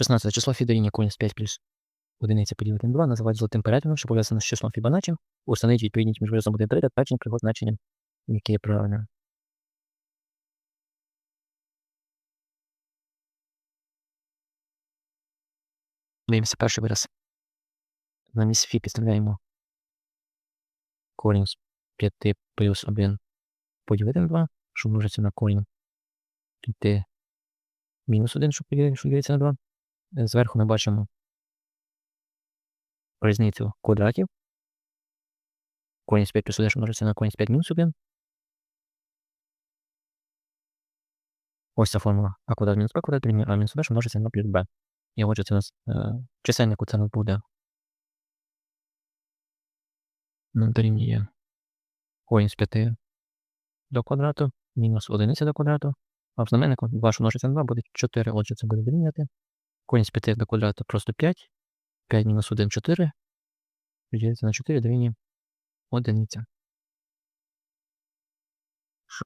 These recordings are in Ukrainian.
16 число фі дорівнює корінь з 5 плюс одиниця поділити на 2 називають золотим перетином, що пов'язано з числом Фібоначчі. Установіть відповідність між виразом 1 3 та першим його значенням, яке є правильне. Дивимося перший вираз. Замість фі підставляємо корінь з 5 плюс 1 поділити на 2, що множиться на корінь 5 мінус 1, що поділити, що ділиться на 2. Зверху ми бачимо різницю квадратів. Корінь з 5 плюс 1, що множиться на корінь з 5 мінус 1. Ось ця формула а квадрат мінус b квадрат дорівнює а мінус b, що на плюс b. І отже, це у нас е, чисельнику це нас буде ну, дорівнює корінь з 5 до квадрату, мінус 1 до квадрату, а в знаменнику 2, що на 2, буде 4, отже, це буде дорівнювати. Корінь з 5 до квадрату просто 5, 5 мінус 1 – 4, поділиться на 4 дорівнює одиниця.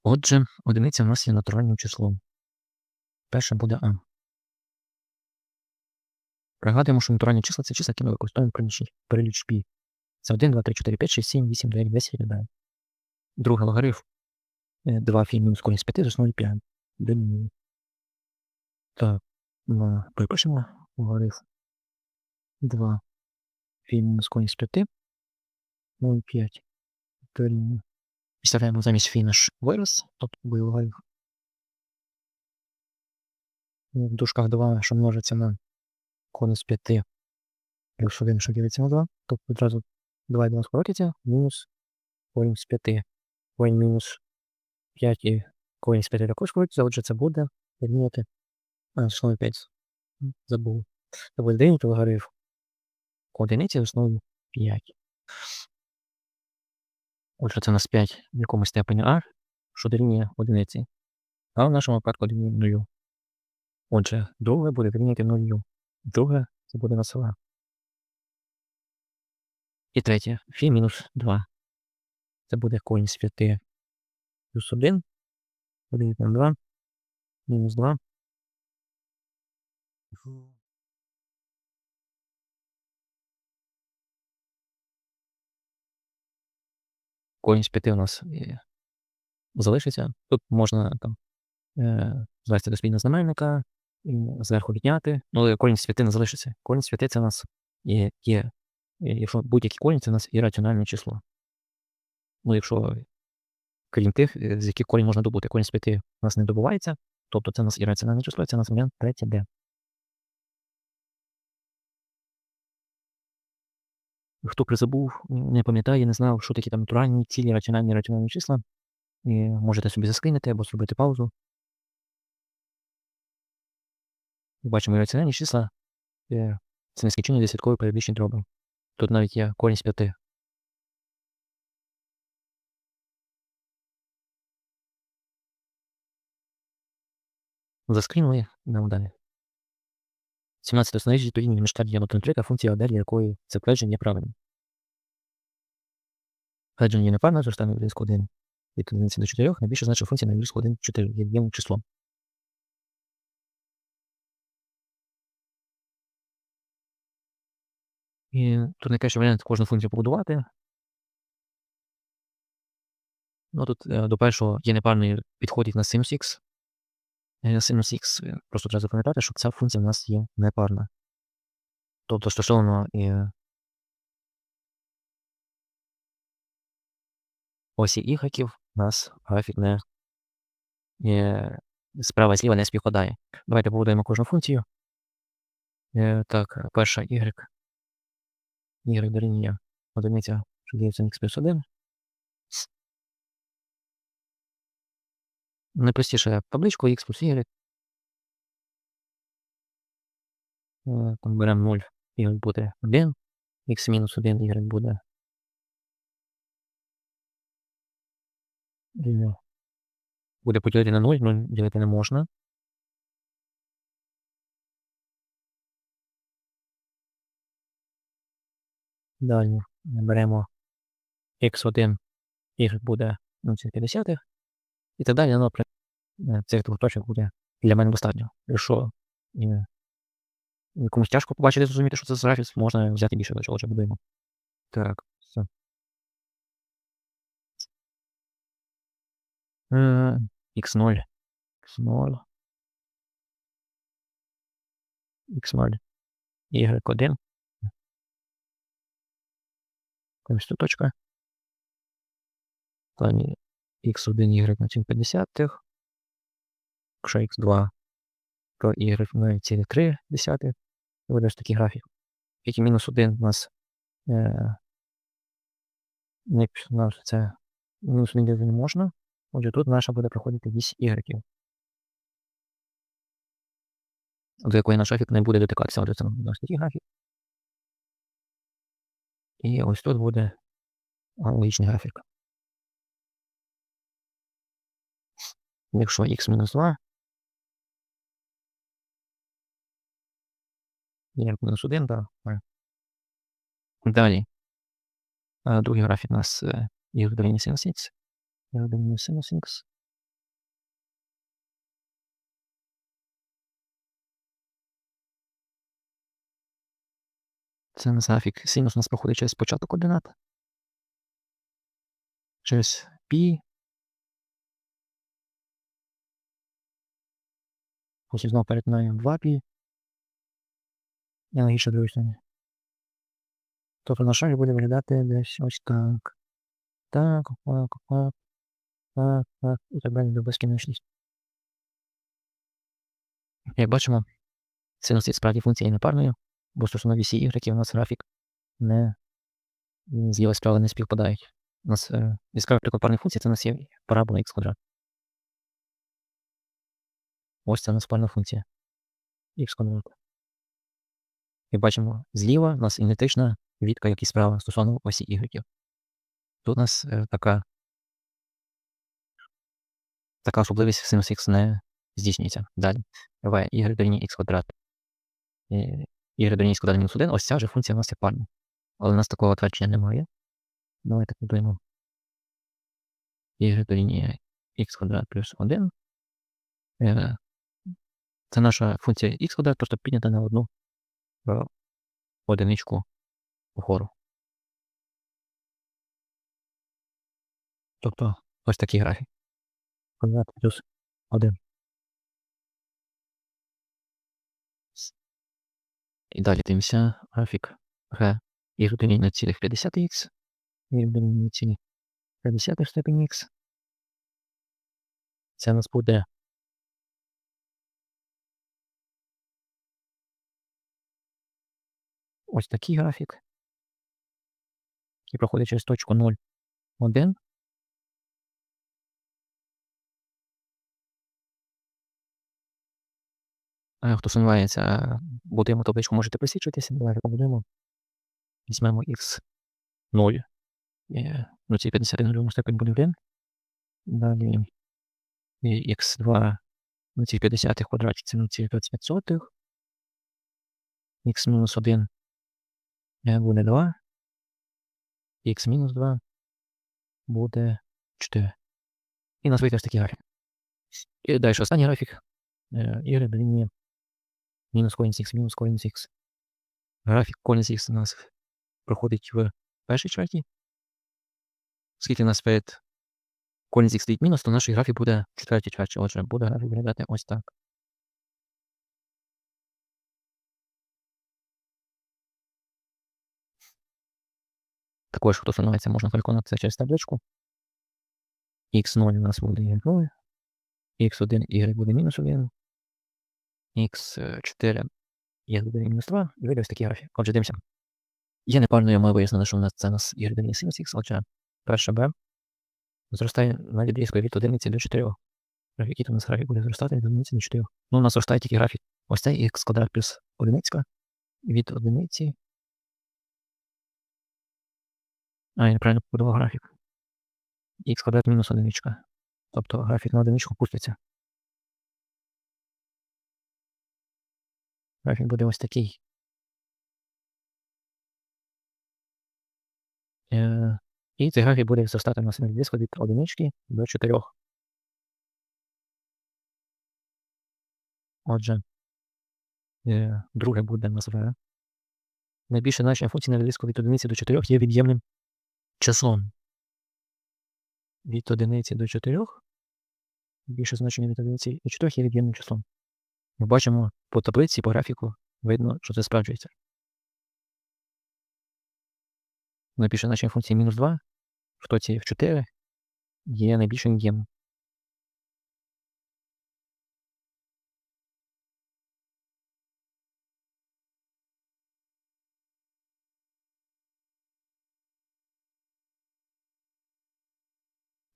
Отже, одиниця у нас є натуральним числом. Перше буде А. Пригадуємо, що натуральні числа це числа, які ми використовуємо при лічбі. Це 1, 2, 3, 4, 5, 6, 7, 8, 9, 10 і далі. Другий логарифм 2 фі мінус корінь з 5 з основі 5. Дорівнює. Так, ми припишемо логарифм 2 фі мінус з 5 0,5 дорівнює. Підставляємо замість фі наш вираз, тобто буде логарифм. В дужках 2, що множиться на з 5 плюс 1, що ділиться на 2, тобто одразу 2 і 2 скоротиться, мінус корінь з 5. Корінь мінус 5 і корінь з 5 також скоротиться, отже це буде дорівнювати а, основі 5. Забув. Буде дорівнювати логарифм одиниці з 5. Отже, це у нас 5 в якомусь степені r, що дорівнює одиниці. А в нашому випадку дорівнює 0. Отже, друге буде дорівнювати 0. Друге це буде на села. І третє. Фі мінус 2. Це буде корінь 5 плюс 1. Буде на 2. Мінус 2. Корінь з 5 у нас залишиться. Тут можна там е, звести до спільного знаменника, зверху відняти. Ну, але корінь з 5 не залишиться. Корінь 5 це у нас є, є якщо будь-який корінь, це у нас ірраціональне число. Ну, якщо крім тих, е, з яких корінь можна добути, корінь з 5 у нас не добувається, тобто це у нас ірраціональне число, це у нас варіант 3 Д. Хто призабув, не пам'ятає, не знав, що такі там натуральні, цілі, раціональні раціональні числа, і можете собі заскрінити або зробити паузу. Бачимо раціональні числа. Е, це нескінченно десяткові періодичні дроби. Тут навіть є корінь з 5. Заскрінули, йдемо далі. 17 основних відповідні між дією 3, функція одер, якої це твердження є правильним. Твердження непарне, зростання від різку 1 від 1 до 4, найбільше значить функція на різку 1 4 є від'ємним числом. І тут найкращий варіант кожну функцію побудувати. Ну, тут до першого є непарний підходить на. Е, синус х е, просто треба запам'ятати, що ця функція в нас є непарна. Тобто стосовно і осі ігреків у нас графік не е, справа і зліва не співпадає. Давайте побудуємо кожну функцію. Е, так, перша y y дорівнює одиниця, що діється х плюс 1. Найпростіше табличку x плюс y. Е, там беремо 0, y буде 1, x мінус 1, y буде. Буде поділити на 0, 0 ділити не можна. Далі беремо x1, y буде 0,50 і так далі, ну, цих двох точок буде для мене достатньо. Якщо комусь тяжко побачити, зрозуміти, що це за графік, можна взяти більше, до чого вже будуємо. Так, все. Е, X0. X0. X0. Y1. Ось тут точка. Плані x1, y на 750. Якщо x2, то y на цілі 3 десятих. Буде ось такий графік. Який мінус 1 у нас е, не нам це мінус 1 не можна. Отже, тут наша буде проходити вісь y. До якої наш графік не буде дотикатися. Отже, це ось такий графік. І ось тут буде аналогічний графік. Якщо х-2 є мінус 1, так. Далі. Другий графік у нас y дорівнює синус х. y дорівнює синус х. Це у нас графік. Синус у нас проходить через початок координат. Через π. Потім знову перетинаємо 2π. І аналогічно другої. Тобто наш шарик буде виглядати десь ось так. Так, так, так, так, так, і так далі до безкінечності. Як бачимо, синус справді функція є непарною, бо стосовно вісі y у нас графік не зліва справа не співпадають. У нас яскравий приклад парної функції це у нас є парабола х квадрат. Ось це у нас парна функція х квадрат. Як бачимо, зліва у нас ідентична відка, як і справа стосовно осі y. Тут у нас е, така така особливість синус х не здійснюється. Далі. v y дорівнює х квадрат. y дорівнює х квадрат мінус 1. Ось ця вже функція у нас є парна. Але у нас такого твердження немає. Давайте подумаємо. y дорівнює х квадрат плюс 1. Е, це наша функція х квадрат, просто піднята на одну одиничку вгору. Тобто ось такий графік. Квадрат плюс 1. І далі дивимося графік Г і рівень на цілих 50х, і рівень на цілих 50 степені х. Це у нас буде ось такий графік, який проходить через точку 0, 1. Хто сумнівається, будемо табличку, можете присвічуватися, давайте побудемо. Візьмемо x 0. Ну, ці 51 другому степень буде 1. Далі x2 на ці 50 квадраті це на ці 25 сотих. x мінус 1 буде 2. Х мінус 2 буде 4. І нас вийде такий графік. І далі останній графік. Y дорівнює мінус корінь х, мінус корінь х. Графік корінь х у нас проходить в першій чверті. Скільки у нас перед корінь х стоїть мінус, то наш графік буде в четвертій чверті. Отже, буде графік виглядати ось так. Також, хто становиться, можна переконати це через табличку. Х0 у нас буде y0, x1 y буде мінус 1, x4 y буде мінус 2, і вийде ось такий графік. Отже, дивимося. Є непарною ми вияснили, що у нас це у нас y дорівнює синус х, отже, перша b зростає на відрізку від 1 до 4. Який то у нас графік буде зростати від 1 до 4. Ну, у нас зростає тільки графік. Ось цей х квадрат плюс 1 від 1 А, я неправильно побудував графік. Х квадрат мінус одиничка. Тобто графік на одиничку пуститься. Графік буде ось такий. Е, і цей графік буде зростати на самих диску від одинички до 4. Отже, Е, Друге буде назве. Найбільше значення функції на відрізку від одиниці до 4 є від'ємним числом. Від одиниці до 4. Більше значення від одиниці до 4 є від'ємним числом. Ми бачимо по таблиці, по графіку, видно, що це справджується. Найбільше значення функції мінус 2 в точці в 4 є найбільшим від'ємним.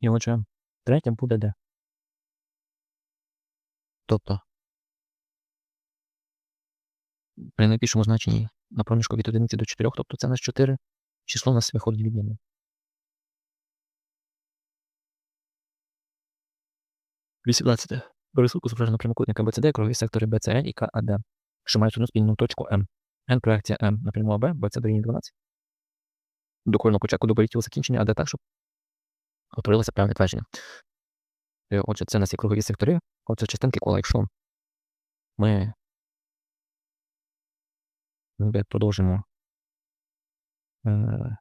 І отже, третє буде де? Тобто при найбільшому значенні на проміжку від 1 до 4, тобто це у нас 4, число у нас виходить від'ємне. Вісімнадцяте. До рисунку зображено прямокутника BCD, кругові сектори BCL і KAD, що мають одну спільну точку М. N проекція М на пряму АБ, BC дорівнює 12. До кожного початку доберіть його закінчення АД так, щоб утворилося правильне твердження. Е, Отже, це у нас є кругові сектори. Отже, частинки кола, якщо ми продовжимо е,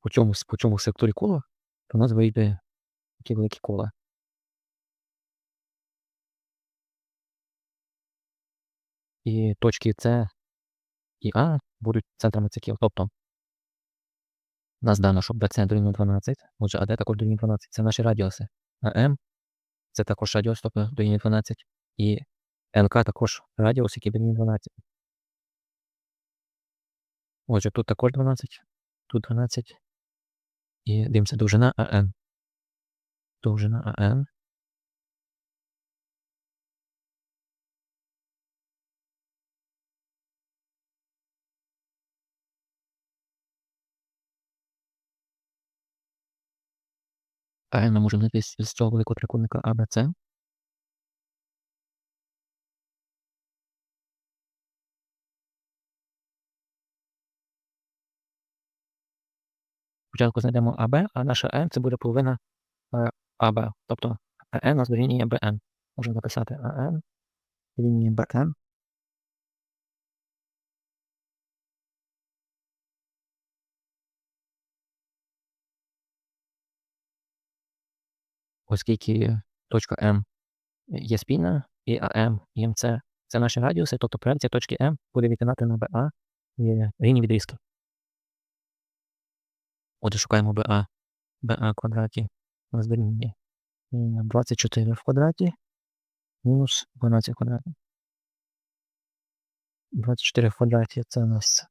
по цьому, по цьому секторі кола, то у нас вийде такі великі кола. І точки С і А будуть центрами цих. Тобто, нас дано, щоб BC дорівнює 12, отже, АД також дорівнює 12. Це наші радіуси. А М це також радіус, тобто дорівнює 12. І НК також радіус, який дорівнює 12. Отже, тут також 12, тут 12. І дивимося довжина АН. Довжина АН. АН ми можемо знайти з цього великого трикутника АБЦ. Спочатку знайдемо АБ, а наша М це буде половина е, АБ. Тобто АН у нас дорівнює БН. Можемо записати АН дорівнює БН. Оскільки точка М є спільна, і АМ, і МЦ це наші радіуси, тобто проекція точки М буде відтинати на БА і рівні відрізки. Отже, шукаємо БА. БА в квадраті у нас дорівнює 24 в квадраті мінус 12 в квадраті. 24 в квадраті це у нас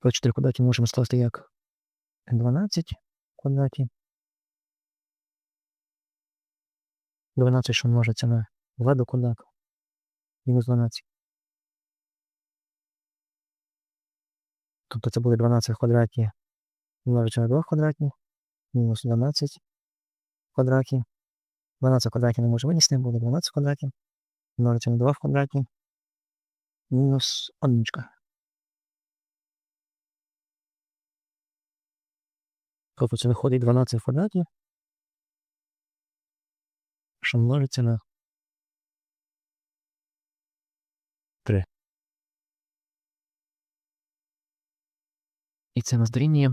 По 4 в квадраті можемо скласти як 12 в квадраті. 12, що множиться на 2 до квадрату. Мінус 12. Тобто це буде 12 в квадраті множиться на 2 в квадраті. Мінус 12 в квадраті. 12 в квадраті не може винести, буде 12 в квадраті. Множиться на 2 в квадраті. Мінус 1. Тобто це виходить 12 в квадраті, що множиться на 3. І це нас дорівнює.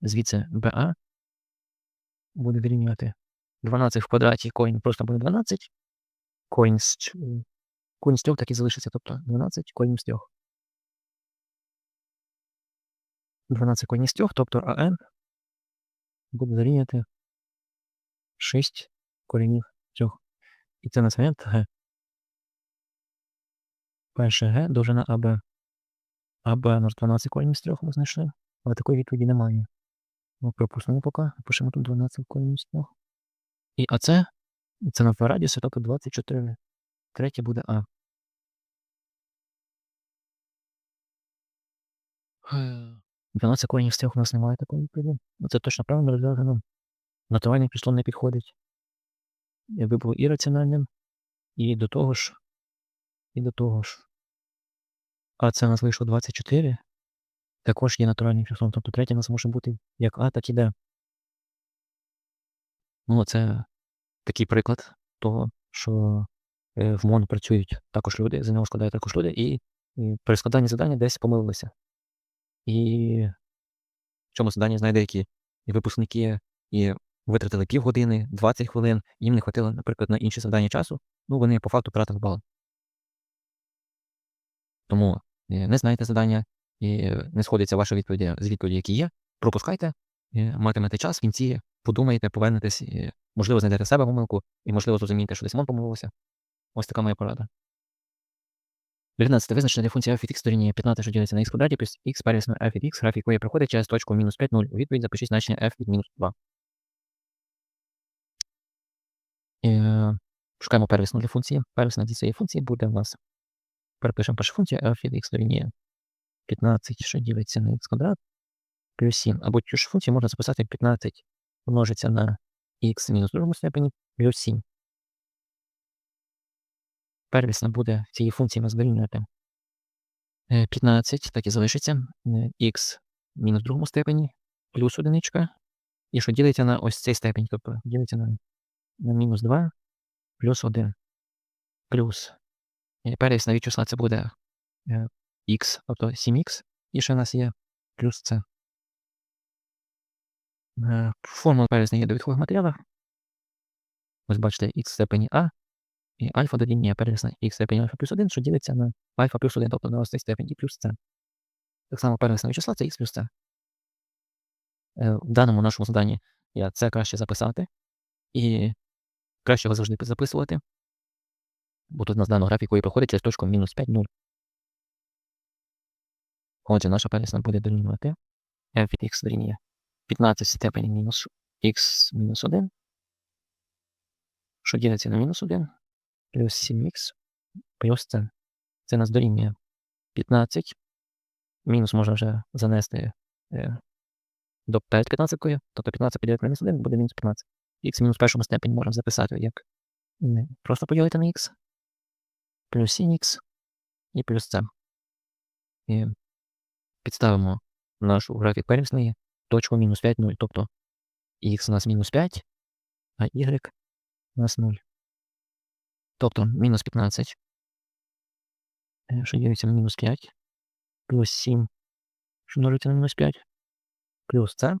Звідси БА буде дорівнювати 12 в квадраті, коін просто буде 12. Коін з, коін з 3 так і залишиться, тобто 12 коїнів з 3. 12 коїнів з 3, тобто АН буде дорівнювати 6 коренів з 3. І це нас варіант Г. Перше Г, довжина АБ. АБ у нас 12 коренів з 3 ми знайшли, але такої відповіді немає. Ми пропустимо поки, пишемо тут 12 коренів з 3. І АЦ, це на радіуси, тобто 24. Третє буде А. Е, 12 коренів з 3 у нас немає такої відповіді. Ну, Це точно правильно розв'язано. Натуральне число не підходить. Якби було і раціональним, і до того ж, і до того ж. А це у нас вийшло 24. також є натуральним числом. Тобто третє у нас може бути як А, так і Д. Ну, це такий приклад того, що е, в МОН працюють також люди, за нього складають також люди, і, і при складанні завдання десь помилилися. І в цьому заданні знайде деякі випускники і витратили півгодини, 20 хвилин, їм не хватило, наприклад, на інші завдання часу, ну вони по факту втратили бал. Тому е, не знаєте завдання і не сходиться ваша відповіді з відповіді, які є, пропускайте, е, матимете час, в кінці подумайте, повернетесь, можливо, знайдете себе помилку, і, можливо, зрозумієте, що десь мон помилився. Ось така моя порада. 19. Визначення функції f від x дорівнює 15, що ділиться на x квадраті, плюс x первісно f від x, графік якої проходить через точку мінус 5, 0. У відповідь запишіть значення f від мінус 2. Е, Шукаємо первісну для функції. Первісна для цієї функції буде у нас. Перепишемо першу функцію f від x дорівнює 15, що ділиться на x квадрат, плюс 7. Або цю ж функцію можна записати 15 множиться на x мінус другому степені плюс 7. Первісна буде цієї функції нас 15, так і залишиться x мінус в другому степені плюс одиничка. І що ділиться на ось цей степень, тобто ділиться на, на мінус 2 плюс 1 плюс. Первісна від числа це буде x, тобто 7х, і ще у нас є плюс це. Формула первісна є в довідкових матеріалах. Ось бачите, х в степені А, і альфа дорівнює первісна х степені альфа плюс 1, що ділиться на альфа плюс 1, тобто на ось цей і плюс це. Так само первісна числа це х плюс це. В даному нашому заданні я це краще записати. І краще його завжди записувати. Бо тут у нас дано графіку і проходить через точку мінус 5, 0. Отже, наша первісна буде дорівнювати f від x дорівнює 15 степені мінус х мінус 1, що ділиться на мінус 1, плюс 7х, плюс це. Це нас дорівнює 15. Мінус можна вже занести е, до перед 15, тобто 15 поділити мінус 1 буде мінус 15. Х мінус першому степені можемо записати як не просто поділити на х, плюс 7х і плюс це. І підставимо нашу графік первісної точку мінус 5, 0. Тобто х у нас мінус 5, а y у нас 0. Тобто мінус 15, що ділиться на мінус 5, плюс 7, що множиться на мінус 5, плюс це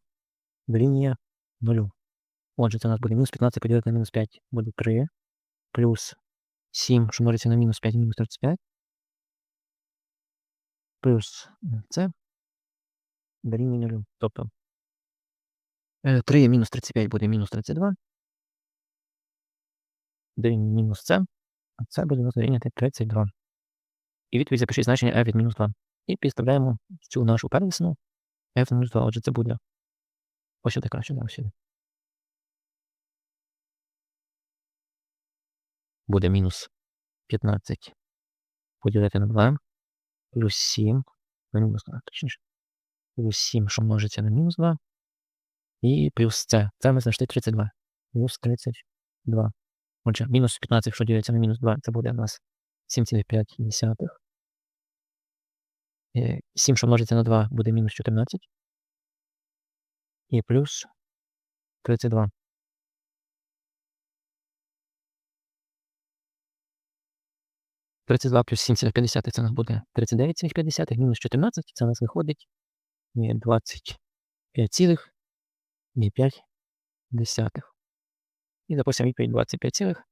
дорівнює 0. Отже, це у нас буде мінус 15 поділити на мінус 5 буде 3, плюс 7, що множиться на мінус 5, мінус 35, плюс це дорівнює 0. Тобто 3 мінус 35 буде мінус 32. Дорівнює мінус це, а це буде дорівнювати 32. І відповідь запишіть значення f від мінус 2. І підставляємо цю нашу первісну f мінус 2. Отже, це буде ось сюди краще, да, ось сюди. Буде мінус 15 поділити на 2, плюс 7, мінус 2, точніше, плюс 7, що множиться на мінус 2, і плюс це. Це ми знайшли 32. Плюс 32. Отже, мінус 15, що ділиться на мінус 2, це буде у нас 7,5. 7, що множиться на 2, буде мінус 14. І плюс 32. Тридцять два плюс 7,50 це у нас буде 39,50, мінус 14, це у нас виходить 25 цілих і 5 десятих.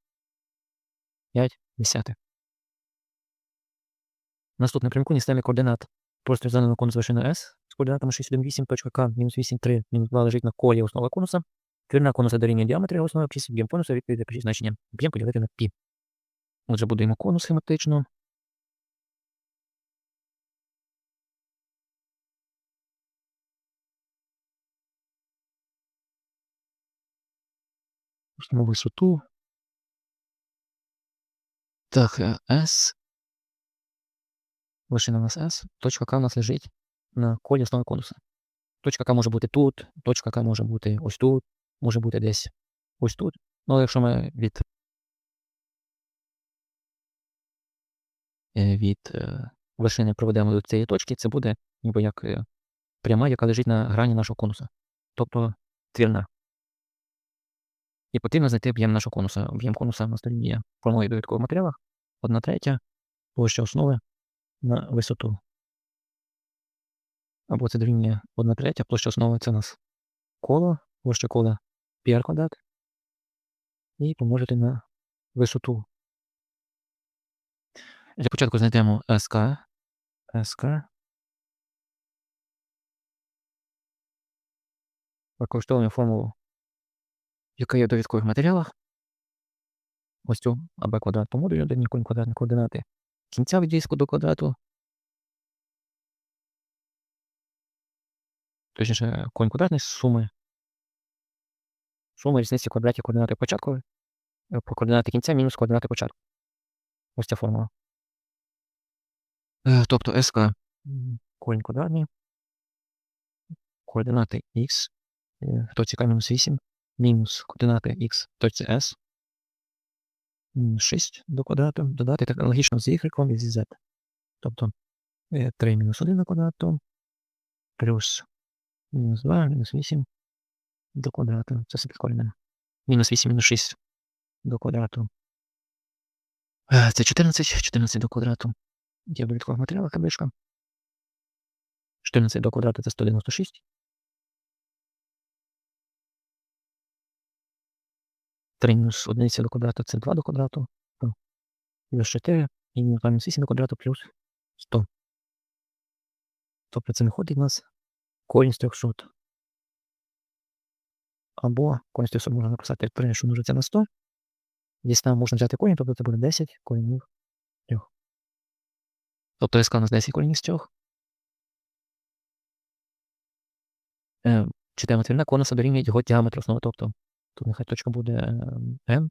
І відповідь 25,5 десятих. Наступне прямокутні системи координат Просто заданого конус вершиною S з координатами 618, точка К, мінус 8, 3, мінус 2 лежить на колі основа конуса. Ширина конуса дорівнює діаметрі основи об'єм конуса, відповідь запишіть значення об'єм поділити на π. Отже, будуємо конус схематично. Пустимо висоту. Так, S. Вершина у нас S. Точка К у нас лежить на колі основи конуса. Точка К може бути тут, точка К може бути ось тут, може бути десь ось тут. Ну, але якщо ми від від вершини проведемо до цієї точки, це буде ніби як пряма, яка лежить на грані нашого конуса. Тобто твірна. І потрібно знайти об'єм нашого конуса. Об'єм конуса на столі є формою довідкових матеріалах. Одна третя площа основи на висоту. Або це дорівнює 1 третя, площа основи це у нас коло, площа кола πr квадрат. І помножити на висоту. Для початку знайдемо СК. СК. Використовуємо формулу, яка є в довідкових матеріалах. Ось цю АБ квадрат по модулю дорівнює корінь квадратні координати кінця від диску до квадрату. Точніше, корінь квадратний суми. Сума різниці квадратів координати початку е, по координати кінця мінус координати початку. Ось ця формула. Е, Тобто СК корінь квадратний. Координати х е, точці К мінус 8, мінус координати в точці S. Мінус 6 до квадрату. Додати так аналогічно з y і з z. Тобто е, 3 мінус 1 до квадрату плюс мінус 2, мінус 8 до квадрату. Це все підкорення. Мінус 8, мінус 6 до квадрату. Це 14, 14 до квадрату. Є в довідкових матеріалах табличка. 14 до квадрату це 196. 3 мінус 1 до квадрату це 2 до квадрату. Плюс 4 і мінус 2 мінус 8 до квадрату плюс 100. Тобто це виходить у нас корінь з 300. Або корінь з 300 можна написати як корінь, що множиться на 100. Дійсно, можна взяти корінь, тобто це буде 10 корінів 3. Тобто СК у нас 10 корінів з 3. Е, читаємо твірна конуса дорівнює його діаметр основи. Тобто тут нехай точка буде е, М.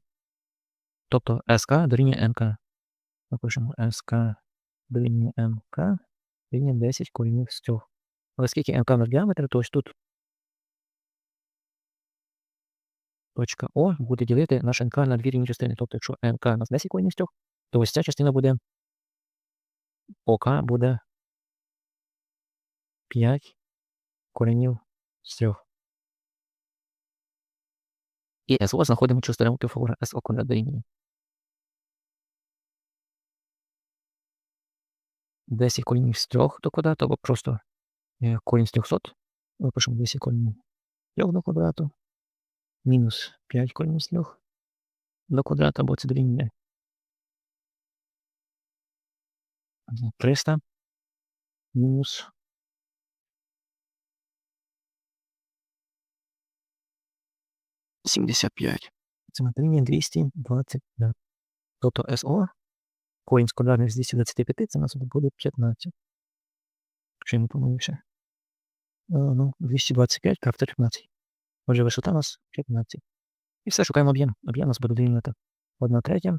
Тобто СК дорівнює МК. Напишемо СК дорівнює МК дорівнює 10 корінів з 3. Але оскільки МК наш діаметр, то ось тут точка О буде ділити наш НК на дві рівні частини. Тобто, якщо МК у нас 10 корінів з 3, то ось ця частина буде ОК буде 5 коренів з 3. І СО знаходимо частину фігури СО дорівнює. 10 корінів з 3 до квадрату, або просто е, корінь з 300. Ми пишемо 10 корінів з 3 до квадрату. Мінус 5 корінів з 3 до квадрату, або це дорівнює 300 мінус 75. Це ми дорівнює 225. Тобто СО корінь з квадратних з 225, це у нас буде 15. Якщо я не помилився. Ну, 225 крафта 15. Отже, висота у нас 15. І все, шукаємо об'єм. Об'єм у нас буде дорівнювати 1 третя.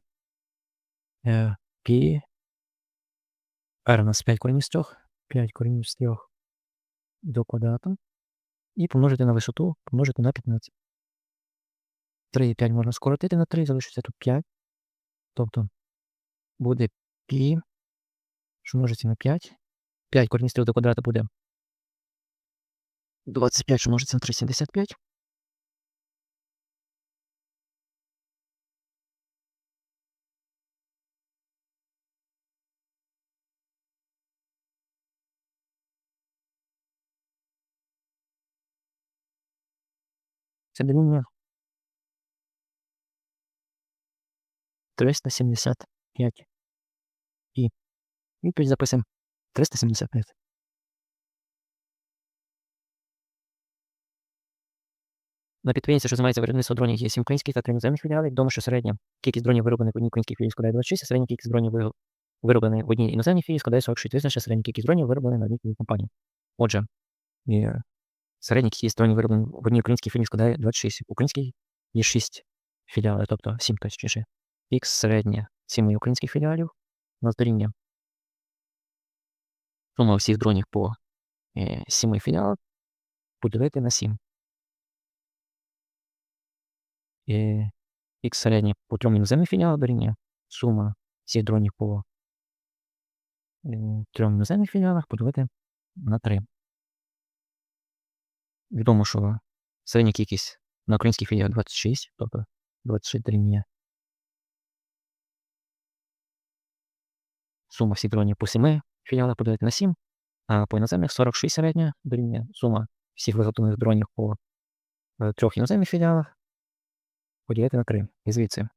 Пі. R у нас 5 корінів з 3. 5 корінів з 3 до квадрату. І помножити на висоту, помножити на 15. 3 і 5 можна скоротити на 3, залишиться тут 5. Тобто буде пі, що множиться на 5. 5 корінь з 3 до квадрату буде 25, що множиться на 3, 75. Це дорівнює 375. І відповідь записуємо 375. На підприємстві, що займається виробництвом дронів, є 7 українських та 3 іноземних філіали. Відомо, що середня кількість дронів, вироблених в одній українській філії, складає 26, а середня кількість дронів, вироблених в одній іноземній філії, складає 46. Визначте середня кількість дронів, вироблених на одній компанії. Отже, середня кількість дронів, вироблених в одній українській філії, складає 26. В українській є 6 філіалів, тобто 7 точніше. Х середня 7 українських філіалів у нас дорівнює сума всіх дронів по е, 7 філіалах поділити на 7. Е, Х середнє по трьом іноземним філіалам дорівнює сума всіх дронів по е, трьом іноземних філіалах поділити на 3. відомо, що середня кількість на українських філіях 26, тобто 26 дорівнює сума всіх дронів по 7 філіалах поділити на 7, а по іноземних 46 середня дорівнює сума всіх виготовлених дронів по е, трьох іноземних філіалах поділити на 3. І звідси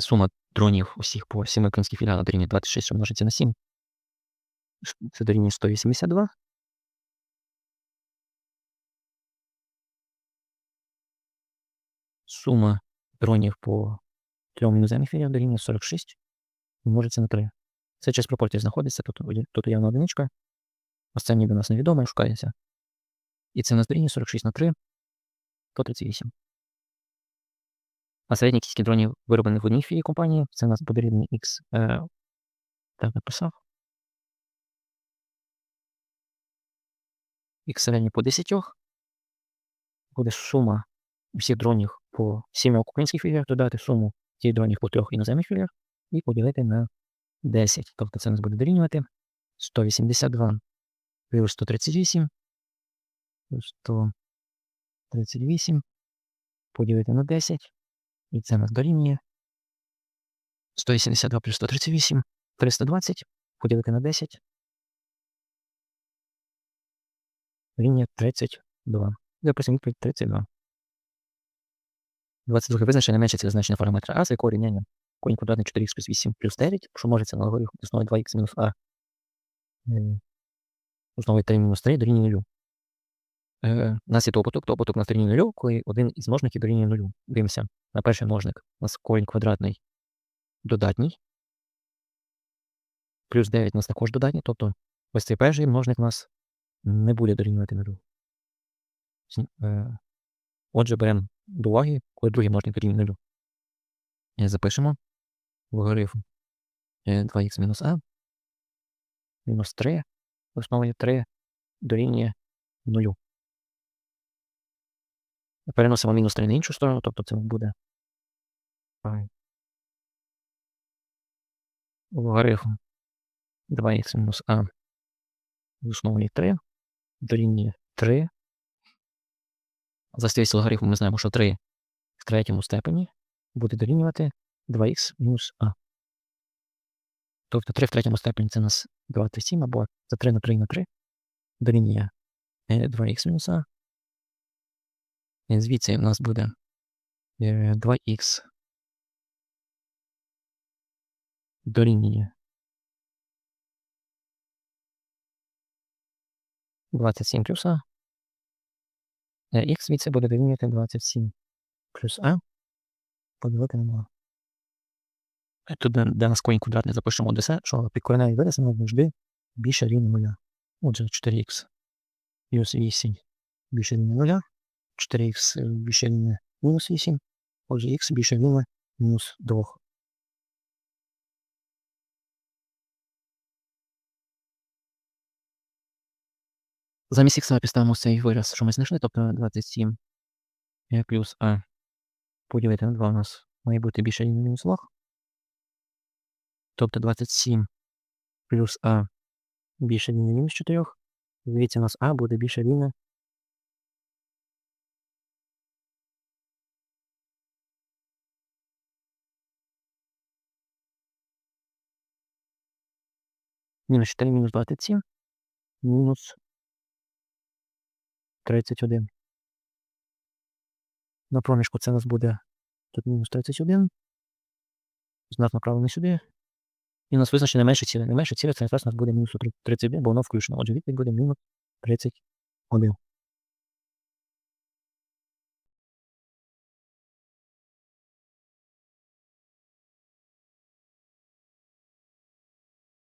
сума дронів усіх по 7 українських філіалах дорівнює 26, що множиться на 7. Це дорівнює 182. Сума дронів по трьом іноземних філіях дорівнює 46 множиться на 3. Це через пропорції знаходиться, тут, тут явна одиничка. Останній до нас невідомий, шукається. І це у нас дорівнює 46 на 3, 138. А середня кількість дронів вироблених в одній філії компанії, це у нас буде рівний X. Е, так написав. X середній по 10. Буде сума всіх дронів по 7 українських філіях, додати суму тих дронів по трьох іноземних філіях і поділити на 10. Тобто це нас буде дорівнювати 182 плюс 138 плюс 138 поділити на 10. І це у нас дорівнює 182 плюс 138, 320 поділити на 10. Рівня 32. Записуємо відповідь 32. 22 визначення менше це значення параметра А, з якого корінь квадратний 4х плюс 8 плюс 9, що можеться на логарифм основі 2х мінус А. Основою 3 мінус 3 дорівнює 0. Е, у нас є топоток, топоток на дорівнює 0, коли один із множників дорівнює 0. Дивимося на перший множник. У нас корінь квадратний додатній. Плюс 9 у нас також додатній, тобто ось цей перший множник у нас не буде дорівнювати 0. Е, отже, беремо до уваги, коли другий множник дорівнює 0. Запишемо логарифм 2х мінус а мінус 3 основою 3 дорівнює 0. Переносимо мінус 3 на іншу сторону, тобто це буде логарифм 2х мінус а з основою 3 дорівнює 3. За стійкість логарифму ми знаємо, що 3 в третьому степені буде дорівнювати 2х мінус а. Тобто 3 в третьому степені це у нас 27, або це 3 на 3 на 3 дорівнює 2х мінус а. І звідси у нас буде 2х дорівнює 27 плюс а. Х звідси буде дорівнювати 27 плюс а поділити на 2. Тут де нас корінь квадратний запишемо десе, що підкореневі вирази завжди більше рівня 0. Отже, 4х плюс 8 більше рівня 0, 4х більше рівня мінус 8, отже х більше рівня мінус 2. Замість х підставимо цей вираз, що ми знайшли, тобто 27 плюс а. Поділити на 2 у нас. Має бути більше рівня мінус 2. Тобто 27 плюс А більше рівня мінус 4. Дивіться, у нас А буде більше рівня. Мінус 4 мінус 27. Мінус 31. На проміжку це у нас буде тут мінус 31. Знак направлений сюди. и на свој начин не мешај себе, не мешај себе, се не страшно, буде минус 3 себе, бо оно на оджевите, буде минус 30 одел.